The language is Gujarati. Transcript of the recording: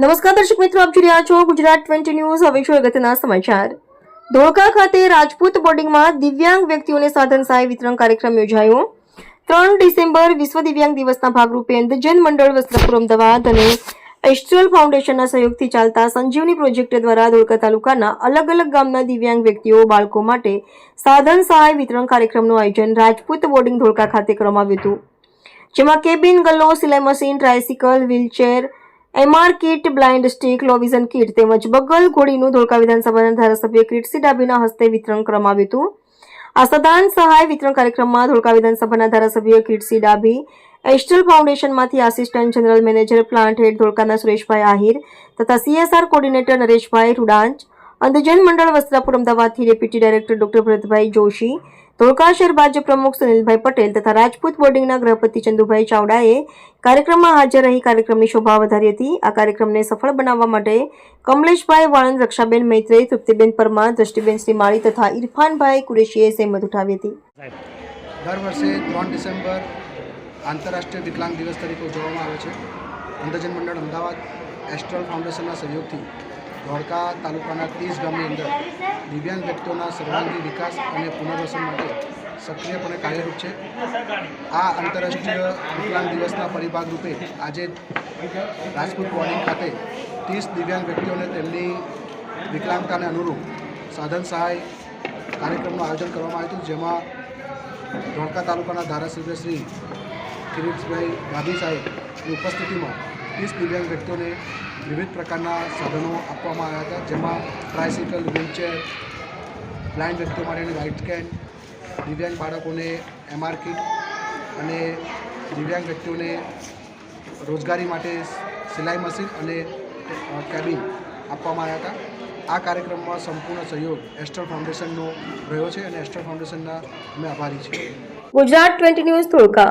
નમસ્કાર દર્શક મિત્રો, આપ જોઈ રહ્યા છો ગુજરાત ટ્વેન્ટી ન્યૂઝ. હવે શું અગત્યના સમાચાર? ધોળકા ખાતે રાજપૂત બોર્ડિંગમાં દિવ્યાંગ વ્યક્તિઓને સાધન સહાય વિતરણ કાર્યક્રમ યોજાયો. ત્રણ ડિસેમ્બર વિશ્વ દિવ્યાંગ દિવસના ભાગરૂપે અંધજન મંડળ વસ્ત્રપુર અમદાવાદ અને એસ્ટ્રલ ફાઉન્ડેશનના સહયોગથી ચાલતા સંજીવની પ્રોજેક્ટ દ્વારા ધોળકા તાલુકાના અલગ અલગ ગામના દિવ્યાંગ વ્યક્તિઓ, બાળકો માટે સાધન સહાય વિતરણ કાર્યક્રમનું આયોજન રાજપૂત બોર્ડિંગ ધોળકા ખાતે કરવામાં આવ્યું હતું. જેમાં કેબિન, ગલ્લો, સિલાઈ machine, tricycle, wheelchair MR kit, blind stick, low vision kit તેમજ બગલ ઘોડીનું ધોળકા વિધાનસભાના ધારાસભ્ય કિર્તસિંહ ડાભીના હસ્તે વિતરણ કરવામાં આવ્યું હતું. આ સદાન સહાય વિતરણ કાર્યક્રમમાં ધોળકા વિધાનસભાના ધારાસભ્ય Kirtisinh Dabhi Astral ફાઉન્ડેશનમાંથી assistant general manager plant head ધોળકાના Sureshbhai Ahir તથા સીએસઆર કોર્ડિનેટર નરેશભાઈ રૂડાંચ અંધજન મંડળ વસ્ત્રાપુર અમદાવાદથી deputy director doctor Bharatbhai Joshi Dholka શહેર ભાજપ પ્રમુખ સુનિલભાઈ પટેલ તથા રાજપૂત બોર્ડિંગના ગૃહપતિ ચંદુભાઈ ચાવડાએ કાર્યક્રમમાં હાજર રહી કાર્યક્રમની શોભા વધારી હતી આ કાર્યક્રમને સફળ બનાવવા માટે કમલેશભાઈ વાળંદ, રક્ષાબેન મૈત્રેય, તૃપ્તિબેન પરમાર, દ્રષ્ટિબેન શ્રીમાળી તથા ઇરફાનભાઈ કુરેશીએ સહેમત ઉઠાવી હતી. દર વર્ષે ત્રણ ડિસેમ્બર આંતરરાષ્ટ્રીય વિકલાંગ દિવસ તરીકે ઉજવવામાં આવે છે. અંધજન મંડળ અમદાવાદ એસ્ટ્રલ ફાઉન્ડેશનના સહયોગથી ધોળકા તાલુકાના ત્રીસ ગામની અંદર દિવ્યાંગ વ્યક્તિઓના સર્વાંગી વિકાસ અને પુનર્વસન માટે સક્રિયપણે કાર્યરૂપ છે. આ આંતરરાષ્ટ્રીય વિકલાંગ દિવસના પરિભાગ રૂપે આજે રાજપૂત બોર્ડિંગ ખાતે ત્રીસ દિવ્યાંગ વ્યક્તિઓને તેમની વિકલાંગતાને અનુરૂપ સાધન સહાય કાર્યક્રમનું આયોજન કરવામાં આવ્યું હતું, જેમાં ધોળકા તાલુકાના ધારાસભ્ય શ્રી કિરીટભાઈ ગાંધી સાહેબની ઉપસ્થિતિમાં ત્રીસ દિવ્યાંગ વ્યક્તિઓને વિવિધ પ્રકારના સાધનો આપવામાં આવ્યા હતા, જેમાં ટ્રાયસિકલ વ્હીલચેર બ્લાઇન્ડ વ્યક્તિઓ માટેની રાઇટ સ્કેન દિવ્યાંગ બાળકોને એમઆર કિટ અને દિવ્યાંગ વ્યક્તિઓને રોજગારી માટે સિલાઈ મશીન અને કેબિન આપવામાં આવ્યા હતા. આ કાર્યક્રમમાં સંપૂર્ણ સહયોગ એસ્ટર ફાઉન્ડેશનનો રહ્યો છે અને એસ્ટર ફાઉન્ડેશનના અમે આભારી છીએ. Gujarat twenty news Dholka